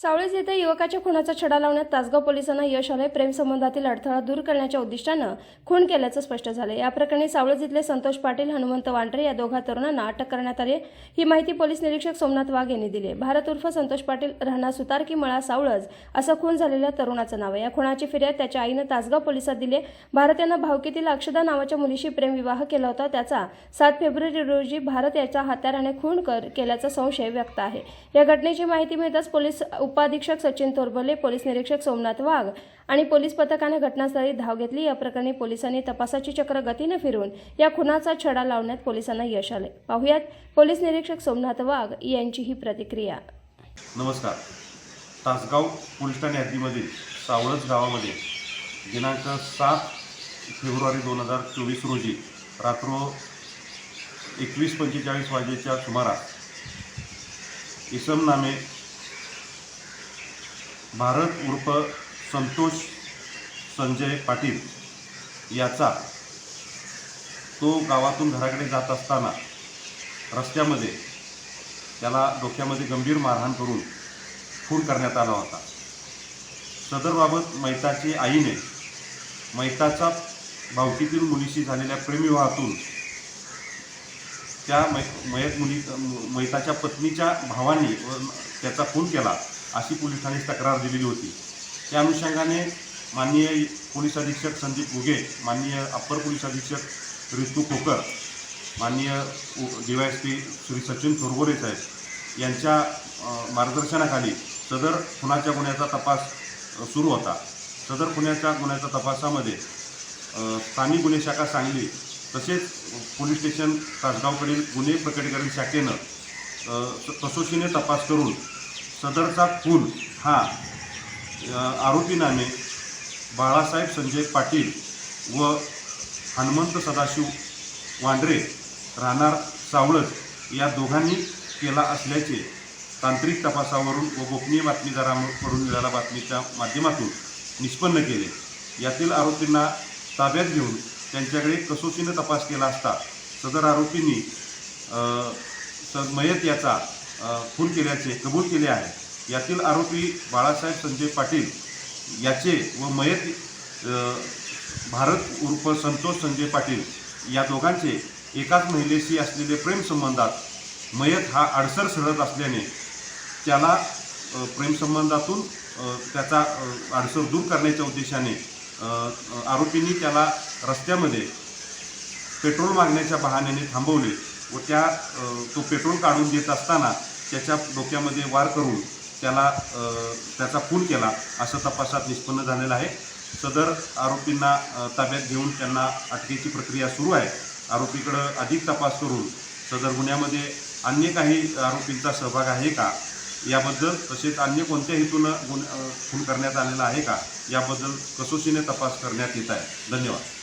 सावळीज येथे युवकाच्या खुनाचा छडा लावण्यात तासगाव पोलिसांना यश आले प्रेमसंबंधातील अडथळा दूर करण्याच्या उद्दिष्टानं खून केल्याचं स्पष्ट झालं या प्रकरणी सावळीज इथले संतोष पाटील हनुमंत वांढरे या दोघा तरुणांना अटक करण्यात आली ही माहिती पोलीस निरीक्षक सोमनाथ वाघ यांनी दिली भारत उर्फ संतोष पाटील राहणार सुतारकी मळा सावळज असं खून झालेल्या तरुणाचं नाव आहे. या खुनाची फिर्याद त्याच्या आईनं तासगाव पोलिसात दिली भारत यानं भावकीतील अक्षदा नावाच्या मुलीशी प्रेमविवाह केला होता. त्याचा सात फेब्रुवारी रोजी भारत याचा हत्याराने खून कर केल्याचा संशय व्यक्त आहे. या घटनेची माहिती मिळताच पोलीस उपाधीक्षक सचिन तोरबले पोलीस निरीक्षक सोमनाथ वाघ आणि पोलीस पथकाने घटनास्थळी धाव घेतली. या प्रकरणी पोलिसांनी तपासाची चक्र गतीने फिरून या खुनाचा छडा लावण्यात पोलिसांना यश आले. पाहुयात पोलीस निरीक्षक सोमनाथ वाघ यांची ही प्रतिक्रिया. नमस्कार. तासगाव पोलीस ठाणे हद्दीमधील सावळज गावामध्ये दिनांक सात फेब्रुवारी दोन हजार चोवीस रोजी रात्र एकवीस पंचेचाळीस वाजेच्या सुमारास इसम नामे भारत उर्फ संतोष संजय पाटील याचा तो गावातून घराकडे जात असताना रस्त्यामध्ये त्याला डोक्यामध्ये गंभीर मारहाण करून खून करण्यात आला होता. सदरबाबत मैताची आईने मैताचा भावकीतील मुलीशी झालेल्या प्रेमविवाहातून त्या मै मयत मुली मैताच्या पत्नीच्या भावांनी व त्याचा खून केला. अशी पोलीस ठाण्यास तक्रार दिलेली होती. त्या अनुषंगाने माननीय पोलीस अधीक्षक संदीप उगे माननीय अप्पर पोलीस अधीक्षक ऋतू खोकर माननीय D Y S P Shri Sachin Chorgore साहेब यांच्या मार्गदर्शनाखाली सदर खुनाच्या गुन्ह्याचा तपास सुरू होता. सदर खुन्याच्या गुन्ह्याच्या तपासामध्ये स्थानिक गुन्हे शाखा सांगली तसेच पोलीस स्टेशन तासगावकडील गुन्हे प्रकटीकरण शाखेनं अ, कसोशीने तपास करून सदरचा खून हा आरोपीनाने बाळासाहेब संजय पाटील व हनुमंत सदाशिव वांड्रे राहणार सावळत या दोघांनी केला असल्याचे तांत्रिक तपासावरून व गोपनीय बातमीदारांकडून मिळाल्या बातमीच्या माध्यमातून निष्पन्न केले. यातील आरोपींना ताब्यात घेऊन त्यांच्याकडे कसोशीने तपास केला असता सदर आरोपींनी स मयत याचा खून केल्याचे कबूल केले आहे. यातील आरोपी बाळासाहेब संजय पाटील याचे व मयत भारत उर्फ संतोष संजय पाटील या दोघांचे एकाच महिलेशी असलेले प्रेमसंबंधात मयत हा अडसर सरत असल्याने त्याला प्रेमसंबंधातून त्याचा अडसर दूर करण्याच्या उद्देशाने आरोपींनी त्याला रस्त्यामध्ये पेट्रोल मागण्याच्या बहाण्याने थांबवले व त्या तो पेट्रोल काढून देत असताना त्याच्या डोक्यामध्ये वार करून त्याला त्याचा खून केला असं तपासात निष्पन्न झालेलं आहे. सदर आरोपींना ताब्यात घेऊन त्यांना अटकेची प्रक्रिया सुरू आहे. आरोपीकडं अधिक तपास करून सदर गुन्ह्यामध्ये अन्य काही आरोपींचा सहभाग आहे का? याबद्दल तसेच अन्य कोणत्या हेतूनं गुन्ह खून करण्यात आलेला आहे का? याबद्दल कसोशीने तपास करण्यात येत आहे. धन्यवाद.